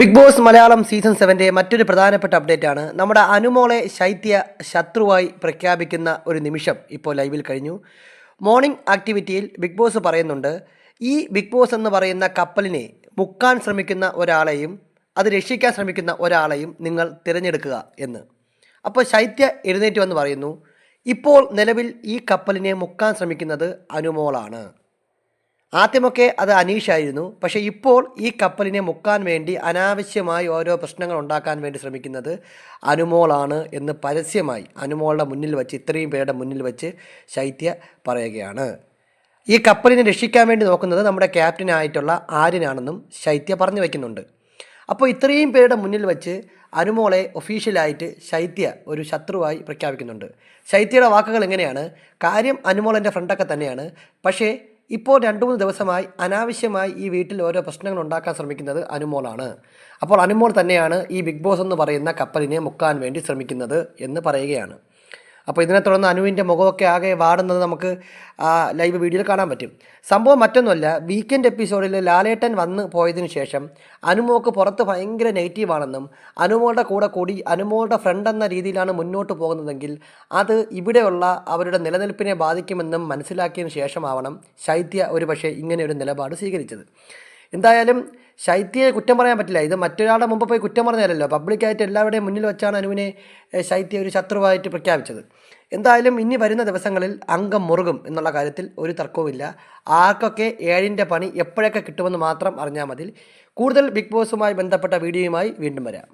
Big Boss Malayalam season സെവന്റെ മറ്റൊരു പ്രധാനപ്പെട്ട അപ്ഡേറ്റ് ആണ് നമ്മുടെ അനുമോളെ ശൈത്യ ശത്രുവായി പ്രഖ്യാപിക്കുന്ന ഒരു നിമിഷം ഇപ്പോൾ ലൈവിൽ കഴിഞ്ഞു. മോർണിംഗ് ആക്ടിവിറ്റിയിൽ ബിഗ് ബോസ് പറയുന്നുണ്ട് ഈ ബിഗ് ബോസ് എന്ന് പറയുന്ന കപ്പലിനെ മുക്കാൻ ശ്രമിക്കുന്ന ഒരാളെയും അത് രക്ഷിക്കാൻ ശ്രമിക്കുന്ന ഒരാളെയും നിങ്ങൾ തിരഞ്ഞെടുക്കുക എന്ന്. അപ്പോൾ ശൈത്യ എഴുന്നേറ്റ് വന്ന് പറയുന്നു ഇപ്പോൾ നിലവിൽ ഈ കപ്പലിനെ മുക്കാൻ ശ്രമിക്കുന്നത് അനുമോളാണ്. ആദ്യമൊക്കെ അത് അനീഷായിരുന്നു. പക്ഷേ ഇപ്പോൾ ഈ കപ്പലിനെ മുക്കാൻ വേണ്ടി അനാവശ്യമായി ഓരോ പ്രശ്നങ്ങൾ ഉണ്ടാക്കാൻ വേണ്ടി ശ്രമിക്കുന്നത് അനുമോളാണ് എന്ന് പരസ്യമായി അനുമോളുടെ മുന്നിൽ വെച്ച് ഇത്രയും പേരുടെ മുന്നിൽ വെച്ച് ശൈത്യ പറയുകയാണ്. ഈ കപ്പലിനെ രക്ഷിക്കാൻ വേണ്ടി നോക്കുന്നത് നമ്മുടെ ക്യാപ്റ്റനായിട്ടുള്ള ആര്യനാണെന്നും ശൈത്യ പറഞ്ഞു വയ്ക്കുന്നുണ്ട് അപ്പോൾ ഇത്രയും പേരുടെ മുന്നിൽ വെച്ച് അനുമോളെ ഒഫീഷ്യലായിട്ട് ശൈത്യ ഒരു ശത്രുവായി പ്രഖ്യാപിക്കുന്നുണ്ട്. ശൈത്യയുടെ വാക്കുകൾ എങ്ങനെയാണ്? കാര്യം അനുമോൾ എന്റെ ഫ്രണ്ടൊക്കെ തന്നെയാണ്. പക്ഷേ ഇപ്പോൾ രണ്ട് മൂന്ന് ദിവസമായി അനാവശ്യമായി ഈ വീട്ടിൽ ഓരോ പ്രശ്നങ്ങൾ ഉണ്ടാക്കാൻ ശ്രമിക്കുന്നത് അനുമോളാണ്. അപ്പോൾ അനുമോൾ തന്നെയാണ് ഈ ബിഗ് ബോസ് എന്ന് പറയുന്ന കപ്പലിനെ മുക്കാൻ വേണ്ടി ശ്രമിക്കുന്നത് എന്ന് പറയുകയാണ്. അപ്പോൾ ഇതിനെ തുടർന്ന് അനുവിന്റെ മുഖമൊക്കെ ആകെ വാടുന്നത് നമുക്ക് ലൈവ് വീഡിയോയിൽ കാണാൻ പറ്റും. സംഭവം മറ്റൊന്നുമല്ല വീക്കെൻഡ് എപ്പിസോഡിൽ ലാലേട്ടൻ വന്ന് പോയതിനു ശേഷം അനുമോക്ക് പുറത്ത് ഭയങ്കര നെഗറ്റീവാണെന്നും അനുമോളുടെ കൂടെ കൂടി അനുമോളുടെ ഫ്രണ്ട് എന്ന രീതിയിലാണ് മുന്നോട്ട് പോകുന്നതെങ്കിൽ അത് ഇവിടെയുള്ള അവരുടെ നിലനിൽപ്പിനെ ബാധിക്കുമെന്നും മനസ്സിലാക്കിയതിന് ശേഷമാവണം ശൈത്യ ഒരു പക്ഷേ ഇങ്ങനെ ഒരു നിലപാട് സ്വീകരിച്ചത്. എന്തായാലും ശൈത്യയെ കുറ്റം പറയാൻ പറ്റില്ല. ഇത് മറ്റൊരാളുടെ മുമ്പ് പോയി കുറ്റം പറഞ്ഞതല്ലോ പബ്ലിക്കായിട്ട് എല്ലാവരുടെയും മുന്നിൽ വെച്ചാണ് അനുവിനെ ശൈത്യ ഒരു ശത്രുവായിട്ട് പ്രഖ്യാപിച്ചത്. എന്തായാലും ഇനി വരുന്ന ദിവസങ്ങളിൽ അംഗം മുറുകും എന്നുള്ള കാര്യത്തിൽ ഒരു തർക്കവുമില്ല. ആർക്കൊക്കെ ഏഴിന്റെ പണി എപ്പോഴൊക്കെ കിട്ടുമെന്ന് മാത്രം അറിഞ്ഞാൽ മതി. കൂടുതൽ ബിഗ് ബോസുമായി ബന്ധപ്പെട്ട വീഡിയോയുമായി വീണ്ടും വരാം.